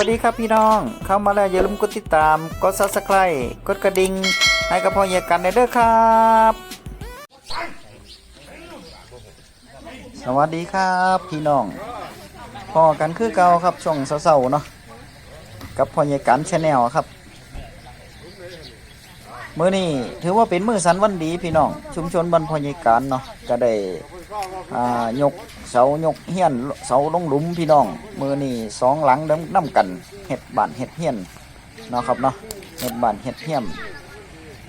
วัสดีครับพี่น้อง เข้ามาแล้วอย่าลืมกดติดตาม กด subscribe กดกระดิ่งให้กับพ่อเยกันได้เด้อครับ สวัสดีครับพี่น้องพอกันคือเก่าครับช่วงเสาๆเนาะกับพ่อเยกันชาแนลครับมื้อนี้ถือว่าเป็นมื้อสันวันดีพี่น้องชุมชนบ้านพ่อเยกันเนาะก็ได้ อ่ายกเสายกเฮียนเสาลงหลุมพี่น้องมือนี้สองหลังเดิมนํกันเฮ็ดบานเฮ็ดเฮียนเนาะครับเนาะเฮ็ดบานเฮ็ดเฮียน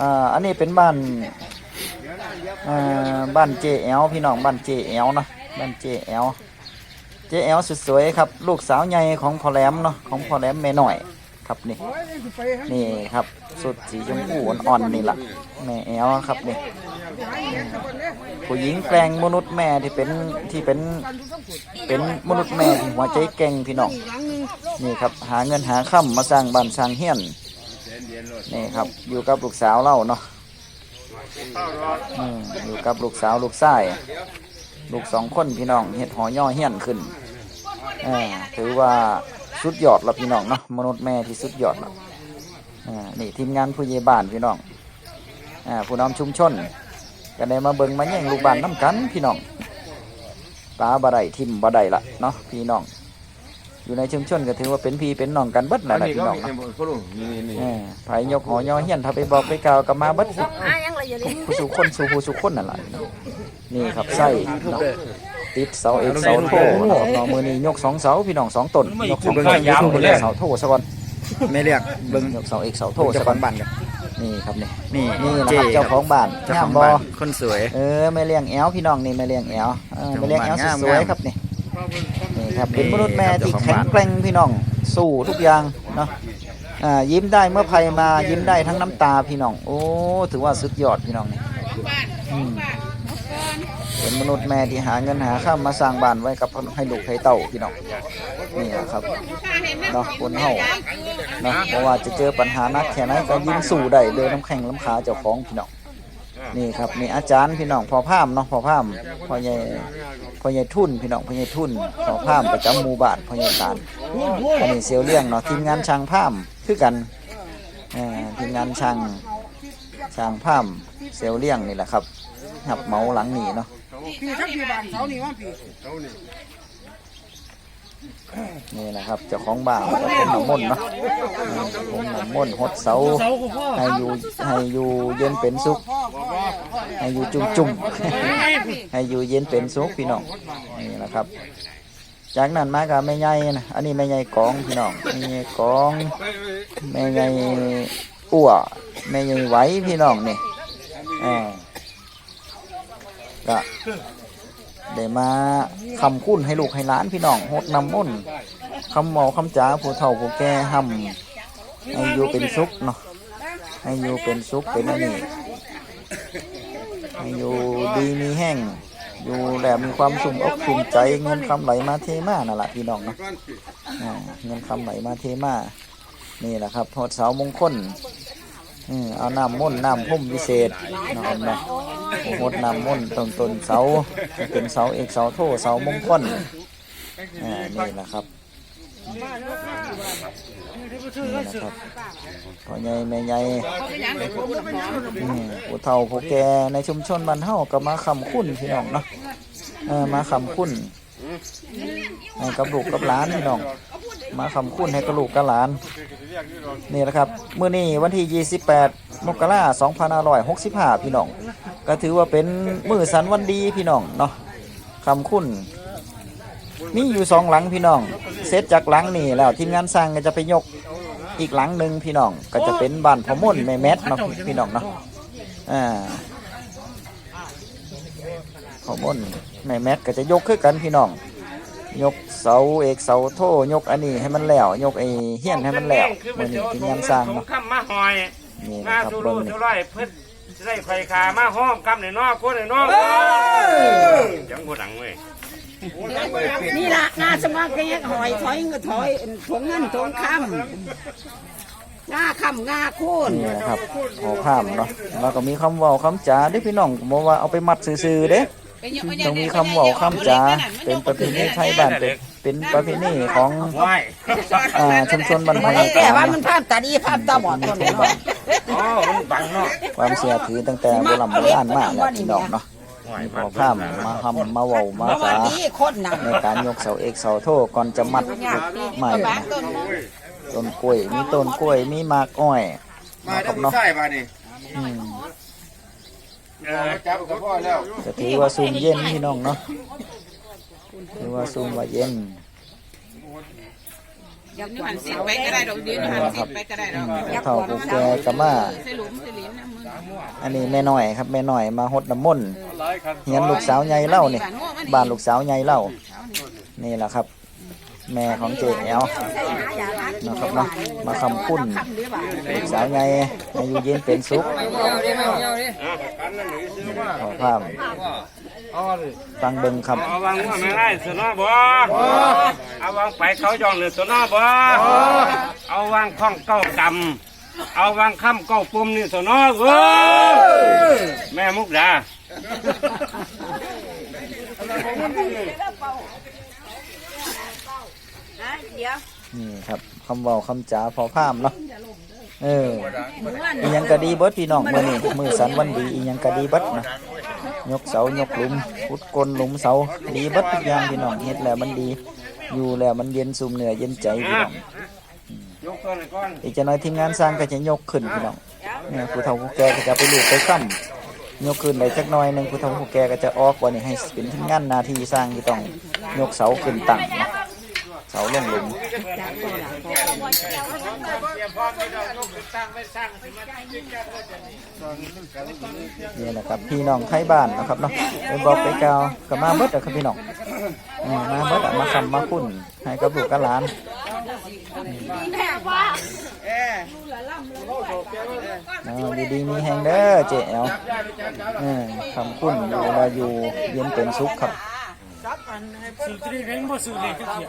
อ่าอันนี้เป็นบ้านอ่าบ้านเจแอลพี่น้องบ้านเจแอลเนาะบ้านเจแอลเจแอลสุดสวยครับ ลูกสาวใหญ่ของพ่อแหลมเนาะของพ่อแหลมแม่หน้อยครับนี่นี่ครับ สุดสีชมพูอ่อนๆนี่ล่ะแม่แอลครับนี่ผู้หญิงแปลงมนุษย์แม่ที่เป็นที่เป็นเป็นมนุษย์แม่ที่หัวใจแกร่งพี่น้องนี่ครับหาเงินหาค่ำมาสร้างบ้านสร้างเฮียนนี่ครับอยู่กับลูกสาวเล่าเนาะอยู่กับลูกสาวลูกชายลูกสองคนพี่น้องเห็ดหอย่อเฮียนขึ้นถือว่าสุดยอดละพี่น้องเนาะมนุษย์แม่ที่สุดยอดละ นี่ทีมงานผู้ใหญ่บ้านพี่น้องอ่าผู้นำชุมชนก็ได้มาเบิ่งมาแย่งลูกบ้านน้ำกันพี่น้องปลาบะไดทิมบะไดละเนาะพี่น้อง อยู่ในชุมชนก็ถือว่าเป็นพี่เป็นน้องกันเบิดแหละนะพี่น้องเนาะเออไผยกหอยอเฮียนถ้าไปบอกไปกล่าวก็มาเบิดอะยังละอย่าลืมผู้สู่คนสู่ผู้สู่คนนั่นแหละนี่ครับไส้เนาะติดเสาเอกเสาโทนะครับเนาะมือนี้ยกสองเสาพี่น้องสองต้นยกสองต้นยกเสาโทซะก่อน ไม่เรียกเบิ้งยกเสาเอกเสาโทโทษซะเจ้าก่ขออนงบ้านกันนี่ครับนี่นี่นี่นะเจครับเจ้าของบ้านเจ้าของงามบ่บ้านคนสวย เออไม่เลี้ยงแอลพี่น้องนี่ไม่เลี้ยงแอลเออไม่เลี้ยงแอลเจ้าของสบ้านวยงามๆครับนี่นี่ครับนี่เป็นมนุษย์แม่ที่เจ้าของแข็งบ้านแกร่งพี่น้องสู้ทุกอย่างเนาะอ่ายิ้มได้เมื่อภัยมายิ้มได้ทั้งน้ำตาพี่น้อง โอ้ถือว่าสุดยอดพี่น้องนี่อืม เป็นมนุษย์แม่ที่หาเงินหาข้ามมาสร้างบ้านไว้กับให้ลูกให้เต้าพี่น้องนี่แหละครับเนาะคนเฮาเนาะเพราะว่าจะเจอปัญหานักแค่ไหนก็ยิ้มสู้ได้เดินน้ำแข็งล้ำขาเจ้าของพี่น้องนี่ครับนี่อาจารย์พี่น้องพอพามเนาะพอพามพอใหญ่พอใหญ่ทุ่นพี่น้องพอใหญ่ทุ่นพอพามประจำหมู่บ้านพอใหญ่การอันนี้เซียวเลี้ยงเนาะทีมงานช่างพามคือกันทีมงานช่างช่างพามเซียวเลี้ยงนี่แหละครับหับเมาหลังหนีเนาะ พี่ครับพี่บ้านเสานี่ว่าพี่นี่นะครับเจ้าของบ้านก็เป็นหนองมนต์เนาะผมหนองมนต์หดเสาให้อยู่ให้อยู่เย็นเป็นสุข ให้อยู่จุ่มจุ่มๆให้อยู่เย็นเป็นสุขพี่น้องนี่แหละครับ จากนั้นมากับแม่ใหญ่นะอันนี้แม่ใหญ่กองพี่น้องแม่ใหญ่กองแม่ใหญ่อั่วแม่ใหญ่ไหวพี่น้องนี่เอ่า ก็ได้มาคำคุ้นให้ลูกให้หลานพี่น้องหดนำมนคำเมาคำจ๋าผู้เฒ่าผู้แก่ห้ำให้อยู่เป็นสุขเนาะให้อยู่เป็นสุขเป็นอันนี้ให้อยู่ดีมีแห้งอยู่แหลมมีความสุ่มอกสุ่มใจเงินคำไหลมาเทมานั่นแหละพี่น้องเนาะเงินคำไหลมาเทมานี่แหละครับหดเสามงคล อืมเอาน้ำม่นน้ำพุ่มวิเศษนะครับเนะหดน้ำม่นต์ต้นต้นเสาเป็นเสาเอกเสาโทเสามงคลอ่านี่แหละครับนี่แหละครับพ่อใหญ่แม่ใหญ่อืมผู้เฒ่าผู้แก่ในชุมชนบ้านเฮาก็มาคำคุ้นพี่น้องเนาะมาคำคุ้นให้กับลูกกับหลานพี่น้อง มาคำคุ้นให้กับลูกกับหลาน นี่แหละครับเมื้อนี้วันที่ 28 มกราคม2565 พี่น้อง ก็ถือว่าเป็นมือสันวันดีพี่น้องเนาะคำคุ้นมีอยู่สองหลังพี่น้อง เสร็จจากหลังนี่แล้วทีมงานสร้างก็จะไปยกอีกหลังหนึ่งพี่น้องก็จะเป็นบ้านพอม่นแม่แมทเนาะพี่น้องเนาะอ่าพอม่นแม่แมทก็จะยกขึ้นกันพี่น้อง ยกเสาเอกเสาโทยกอันนี้ให้มันแล้ว ยกไอ้เฮียนให้มันแล้วมื่อนี้ทีมงานสร้างเนาะคำมาหอยนี่นะมาครับสูเบิ่รูงนี่เท่าไรเพิ่นจะได้ไข่ขามาห้อมคำในนอกคนในนอกยังบ่ดังเว้ยนี่ละงาสมัครแกงหอยถอยก็ถอยถงเงินถงคำงาคำงาโค่นนี่นะครับขอข้ามเนาะแล้วก็มีคำเว้าคำจาเด้อพี่น้องบอกว่าเอาไปมัดซื่อๆเด้ ต้องมีคำเว้าคำจาเป็นประเพณีไทยบ้านเป็นเป็นเป็นประเพณีของไหว้อ่าชุมชนบรรพมันบุแก่ว่ารุมันษภาพตาดีภาพตาบอดคนเลยเนาะอ๋อมันบังเนาะความเสียถือตั้งแต่โบราณโบราณมากแล้วพี่น้องเนาะมีพอข้ามมาทำมาเว้ามาเพราะว่าสาดีคนน่ะในการยกเสาเอกเสาโทก่อนจะมัดใหม่นะต้นกล้วยมีต้นกล้วยมีหมากอ้อยมานะคได้รับผู้เนาะชายมานี่อืมเออ จับกับพ่อแล้วจะถือว่าซูมเย็นพี่น้องเนาะถือว่าซูมว่าเย็นนี่หันสิไปก็ได้ดอกเดียวนี่หันสิไปก็ได้ดอกเท่าผู้แก่กะมาใส่หลุมใส่หลินนะมึงอันนี้แม่น้อยครับแม่น้อยมาหดน้ำมนต์เฮียนลูกสาวใหญ่เล่านี่บ้านลูกสาวใหญ่เล่านี่แหละครับ แม่ของเจ๊แอลนะครับเนาะมาคำคุ้นลูกสาวใหญ่อายุเย็นเป็นสุขขอภาพเอาเลยฟังเบิ่งครับเอาวางว่าไม่ได้สนอบ่เอาวางไปเขายองหรือสนอบ่เอาวางข้องเก้ากำเอาวางค่ำเก้าปุ่มนี่สนอเว้ยแม่มุกดา นี่ครับคำเว้าคำจ๋าพอพามเนาะเอออีหยังก็ดีเบิดพี่น้องมื้อนี้มื้อสันวันดีอีหยังก็ดีเบิดนะยกเสายกหลุมขุดก้นหลุมเสาดีเบิดทุกอย่างพี่น้องเฮ็ดแล้วมันดี อยู่แล้วมันเย็นซุมเหนือเย็นใจพี่น้องยกตัวหน่อยก่อนอีกจะน้อยทีมงานสร้างก็จะยกขึ้นพี่น้องเนี่ยผู้เฒ่าผู้แก่ก็จะไปลูกไปค้ำยกขึ้นได้จักหน่อยหนึงผู้เฒ่าผู้แก่ก็จะออกวันนี้ให้เป็นทีมงานหนาทีสร้างที่ต้องยกเสาขึ้นตั้งนะ เสาลงหลุมนี่แหละครับพี่น้องไทยบ้านนะครับเนาะไปบอกไปกาวก็มาเบิดอะครับพี่น้องอืมาเบิดอะมาคำมาคุ้นให้กับลูกกับหลานเอาดีๆมีแหงเด้อเจ๊เอลเออคำคุ้นเวลาอยู่เย็นเป็นสุขครับ นี่ครับ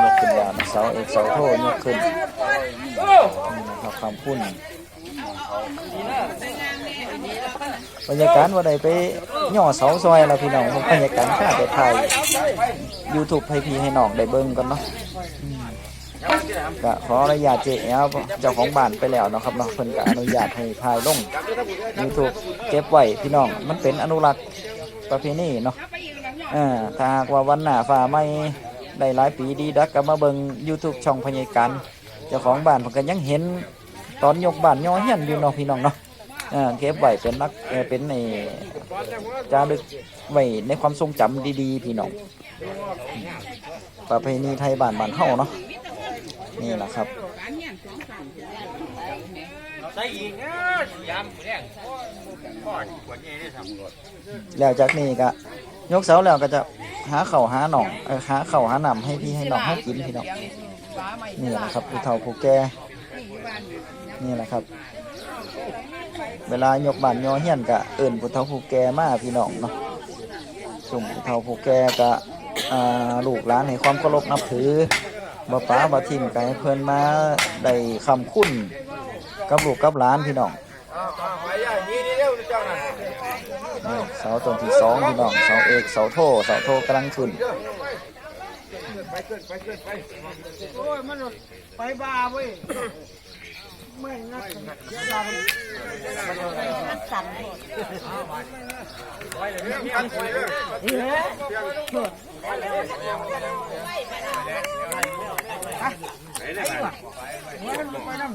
ยกขึ้นยามเสาเอกเสาโทยกขึ้นนี่นะครับคำพุ่นบรรยากาศว่าใดไปย่อเสาซอยแล้วพี่น้องบรรยากาศข้าแต่ไทยยูทูบให้พี่ให้น้องได้เบิ่งกันเนาะ ก็ขออนุญาตเจ๊แอลเจ้าของบ้านไปแล้วเนาะครับเนาะเพิ่นก็อนุญาตให้ถ่ายลงยูทูบเก็บไว้พี่น้องมันเป็นอนุรักษ์ประเพณีเนาะอ่าถ้าหากว่าวันหน้าฟ้าไม่ได้หลายปีดีดักก็มาเบิ่ง YouTube ช่องพญายการเจ้าของบ้านเพิ่นก็ยังเห็นตอนยกบ้านย่อเฮียนอยู่เนาะพี่น้องเนาะเออเก็บไว้เป็นนักเอ่อเป็นในจารึกไว้ในความทรงจำดีๆ พี่น้องประเพณีไทยบ้านบ้านเฮาเนาะ นี่แหละครับ ใส่อีกนะยามแรงพ่อขวดใหญ่ได้ทำรถแล้วจากนี้ก็ยกเสาแล้วก็จะหาเข่าหาหนองเออหาเข่าหาหนำให้พี่ให้น้องให้กินพี่น้องนี่แหละครับผู้เฒ่าผู้แก่นี่แหละครับ เวลายกบานยอเฮียนก็เอิ่นผู้เฒ่าผู้แก่มาพี่น้องเนาะสุ่มผู้เฒ่าผู้แก่ก็ลูกหลานให้ความเคารพนับถือ บ่ป้าบ่ทิมก็ให้เพิ่นมาได้คำคุ้นกับลูกกับหลานพี่น้องไปย่านี่นี่เร็วเจ้าน่ะนี่เสาต้นที่สองพี่น้องเสาเอกเสาโทเสาโทกำลังขึ้นโอ้ยมันไปบ้าเว้ยไม่นั กไปน้ำ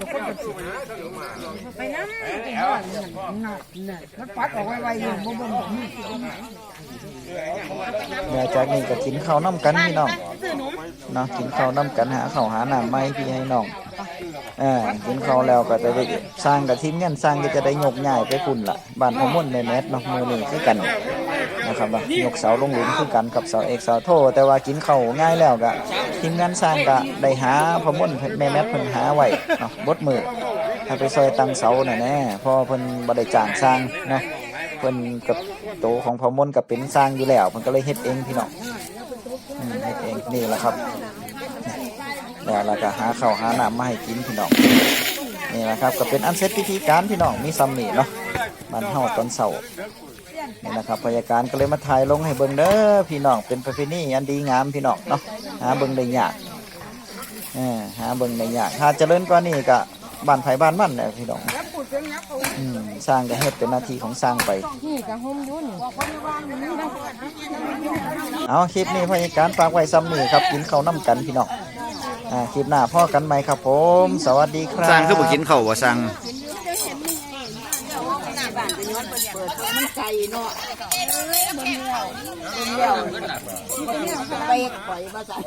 ไปนอนน่ะน่ะมันปัดออกไวๆอยู่บ่บ่บ่มีเดี๋ยวจากนี้ก็กินข้าวน้ำกันพี่น้องเนาะกินข้าวน้ำกันหาข้าวหาหน้ำไม่พี่ให้น้องเออกินข้าวแล้วก็จะได้สร้างกับทีมงานสร้างก็จะได้ยกง่ายไปพุ่นละบ้านพอมุ่นในแมสเนาะมือนี่คือกัน นะครับว่ายกเสาลงหลุมคือกันกับเสาเอกเสาโท แต่ว่ากินเข้าง่ายแล้วก็ทีมงานสร้างก็ได้หาพอมุ่นแม่แมสเพิ่นหาไว้เนาะบดมือให้ไปซอยตังเสาหน่อยแน่พอเพิ่นบ่ได้จ้างสร้างเนาะเพิ่นกับโตของพอมนกับเป็นสร้างอยู่แล้วเพิ่นก็เลยเฮ็ดเองพี่น้องเฮ็ดเองนี่แหละครับแล้วเราก็หาเข้าหาน้ำมาให้กินพี่น้องนี่แหละครับก็เป็นอันเสร็จพิธีการพี่น้องมีซัมนี่เนาะบ้านเฮาตอนเช้า นี่นะครับพยาการก็เลยมาถ่ายลงให้เบิ่งเด้อพี่น้องเป็นประเพณีอันดีงามพี่น้องเนาะหาเบิ่งได้ยากเออหาเบิ่งได้ยากถ้าเจริญกว่านี้ก็บ้านไผบ้านมันแหละพี่น้องอืมสร้างก็เฮ็ดเป็นหน้าที่ของสร้างไปนี่ก็ห่มยุ่นเอาคลิปนี้พยาการฝากไว้ซ้ำนี่ครับกินข้าวน้ำกันพี่น้องอ่าคลิปหน้าพ่อกันไหมครับผม สวัสดีครับ สร้างคือบ่กินข้าวบ่ส ร้างมันไก่เนาะไปปล่อยมาใส่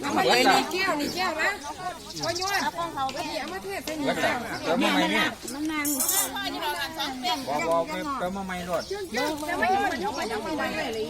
เอามาเลยนี่แก้วนี่แก้วนะพ่อยวนเอามาเทศเป็นอย่างเติมมาใหม่เนี่ยมันนานบอกบอกเติมาใหม่รถจะไม่ยวนยกไปยกไปเลย